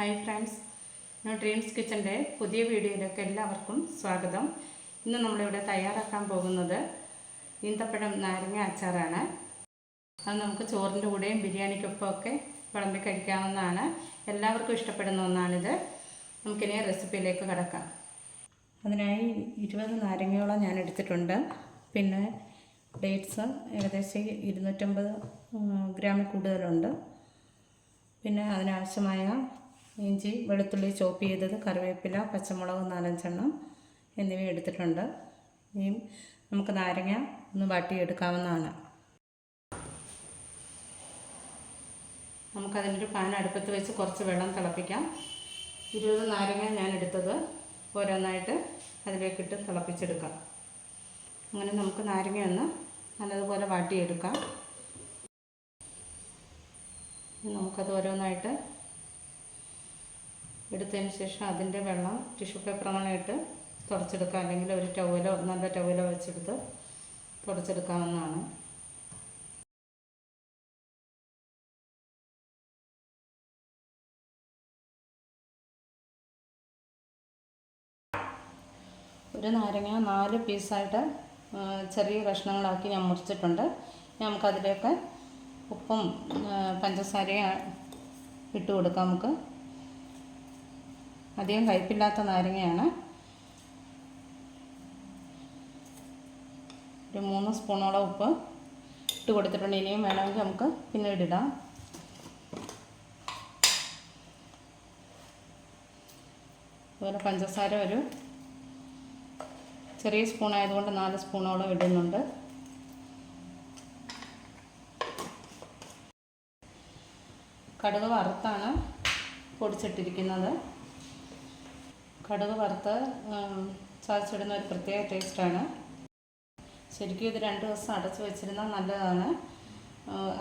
Hi friends. ഞാൻ Dreams കിച്ചന്റെ പുതിയ വീഡിയോയിലേക്ക് എല്ലാവർക്കും സ്വാഗതം. ഇന്ന് നമ്മളിവിടെ തയ്യാറാക്കാൻ പോകുന്നത് ഈന്തപ്പഴം നാരങ്ങ അച്ചാറാണ്. അത് നമുക്ക് ചോറിന്റെ കൂടെയും ബിരിയാണിക്കൊപ്പമൊക്കെ വിളമ്പി കഴിക്കാവുന്നതാണ്. എല്ലാവർക്കും ഇഷ്ടപ്പെടുന്ന ഒന്നാണിത്. നമുക്കിനി റെസിപ്പിയിലേക്ക് കിടക്കാം. അതിനായി ഇരുപത് നാരങ്ങയോളം ഞാൻ എടുത്തിട്ടുണ്ട്. പിന്നെ ഡേറ്റ്സ് ഏകദേശം ഇരുന്നൂറ്റമ്പത് ഗ്രാമിൽ കൂടുതലുണ്ട്. പിന്നെ അതിനാവശ്യമായ ഇഞ്ചി വെളുത്തുള്ളി ചോപ്പ് ചെയ്തത് കറിവേപ്പില പച്ചമുളക് നാലഞ്ചെണ്ണം എന്നിവ എടുത്തിട്ടുണ്ട്. ഇനിയും നമുക്ക് നാരങ്ങ ഒന്ന് വാട്ടിയെടുക്കാവുന്നതാണ്. നമുക്കതിനൊരു പാൻ അടുപ്പത്ത് വെച്ച് കുറച്ച് വെള്ളം തിളപ്പിക്കാം. ഇരുപത് നാരങ്ങ ഞാൻ എടുത്തത്. ഓരോന്നായിട്ട് അതിലേക്കിട്ട് തിളപ്പിച്ചെടുക്കാം. അങ്ങനെ നമുക്ക് നാരങ്ങ ഒന്ന് നല്ലതുപോലെ വാട്ടിയെടുക്കാം. നമുക്കത് ഓരോന്നായിട്ട് എടുത്തതിന് ശേഷം അതിന്റെ വെള്ളം ടിഷ്യൂ പേപ്പർ അങ്ങനെ ഇട്ട് തുടച്ചെടുക്കാം. അല്ലെങ്കിൽ ഒരു ടവലോ നല്ല ടവലോ വെച്ചെടുത്ത് തുടച്ചെടുക്കാവുന്നതാണ്. ഒരു നാരങ്ങ നാല് പീസായിട്ട് ചെറിയ കഷ്ണങ്ങളാക്കി ഞാൻ മുറിച്ചിട്ടുണ്ട്. നമുക്കതിലേക്ക് ഉപ്പും പഞ്ചസാരയും ഇട്ട് കൊടുക്കാം നമുക്ക്. അധികം കയ്പില്ലാത്ത നാരങ്ങയാണ്. ഒരു മൂന്ന് സ്പൂണോളം ഉപ്പ് ഇട്ട് കൊടുത്തിട്ടുണ്ട്. ഇനിയും വേണമെങ്കിൽ നമുക്ക് പിന്നീട് ഇടാം. അതുപോലെ പഞ്ചസാര ഒരു ചെറിയ സ്പൂൺ ആയതുകൊണ്ട് നാല് സ്പൂണോളം ഇടുന്നുണ്ട്. കടുക് വറുത്താണ് പൊടിച്ചിട്ടിരിക്കുന്നത്. കടുക് വറുത്ത് ചതച്ചിടുന്ന ഒരു പ്രത്യേക ടേസ്റ്റാണ് ശരിക്കും ഇത് രണ്ട് ദിവസം അടച്ച് വെച്ചിരുന്നാൽ നല്ലതാണ്.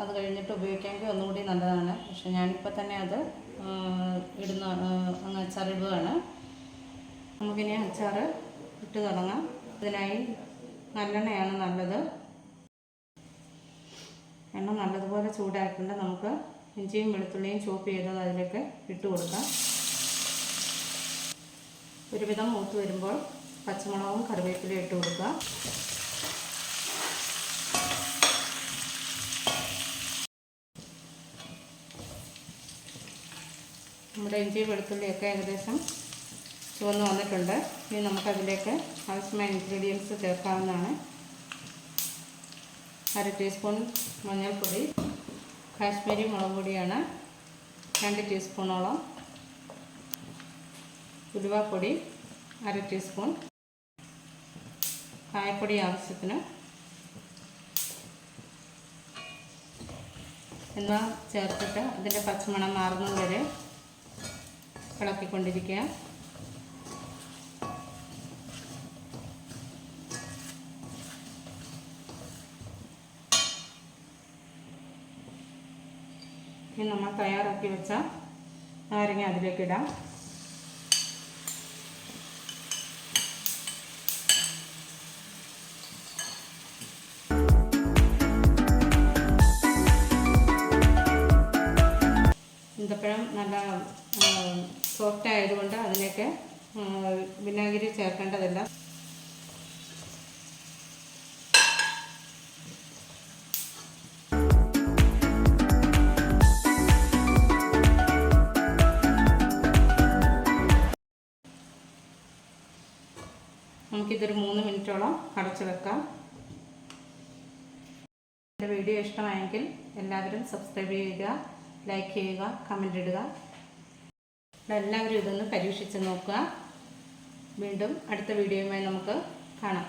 അത് കഴിഞ്ഞിട്ട് ഉപയോഗിക്കാമെങ്കിൽ ഒന്നുകൂടി നല്ലതാണ്. പക്ഷെ ഞാനിപ്പോൾ തന്നെ അത് ഇടുന്ന അങ്ങ് അച്ചാറിടുകയാണ്. നമുക്കിനി അച്ചാർ ഇട്ട് തുടങ്ങാം. ഇതിനായി നല്ലെണ്ണയാണ് നല്ലത്. എണ്ണ നല്ലതുപോലെ ചൂടാക്കിയിട്ടുണ്ട് നമുക്ക് ഇഞ്ചിയും വെളുത്തുള്ളിയും ചോപ്പ് ചെയ്തത് അതിലേക്ക് ഇട്ട് കൊടുക്കാം. ഒരുവിധം മൂത്ത് വരുമ്പോൾ പച്ചമുളകും കറിവേപ്പിലയും ഇട്ട് കൊടുക്കുക. നമ്മുടെ ഇഞ്ചി വെളുത്തുള്ളിയൊക്കെ ഏകദേശം ചുവന്ന് വന്നിട്ടുണ്ട്. ഇനി നമുക്കതിലേക്ക് ആവശ്യമായ ഇൻഗ്രീഡിയൻസ് ചേർക്കാവുന്നതാണ്. അര ടീസ്പൂൺ മഞ്ഞൾപ്പൊടി കാശ്മീരി മുളക് പൊടിയാണ് രണ്ട് ടീസ്പൂണോളം ഉലുവാപ്പൊടി അര ടീസ്പൂൺ. കായപ്പൊടി ആവശ്യത്തിന്. എന്നിവ ചേർത്തിട്ട് അതിന്റെ പച്ചമണം മാറുന്നത് വരെ ഇളക്കിക്കൊണ്ടിരിക്കുക. ഇനി നമ്മൾ തയ്യാറാക്കി വെച്ച നാരങ്ങ അതിലേക്ക് ഇടാം. സോഫ്റ്റ് ആയതുകൊണ്ട് അതിലേക്ക് വിനാഗിരി ചേർക്കേണ്ടതില്ല. നമുക്കിതൊരു മൂന്ന് മിനിറ്റോളം അടച്ചു വെക്കാം. എന്റെ വീഡിയോ ഇഷ്ടമായെങ്കിൽ എല്ലാവരും സബ്സ്ക്രൈബ് ചെയ്യുക ലൈക്ക് ചെയ്യുക കമന്റ് ഇടുക. എല്ലാവരും ഇതൊന്ന് പരീക്ഷിച്ച് നോക്കുക. വീണ്ടും അടുത്ത വീഡിയോയുമായി നമുക്ക് കാണാം.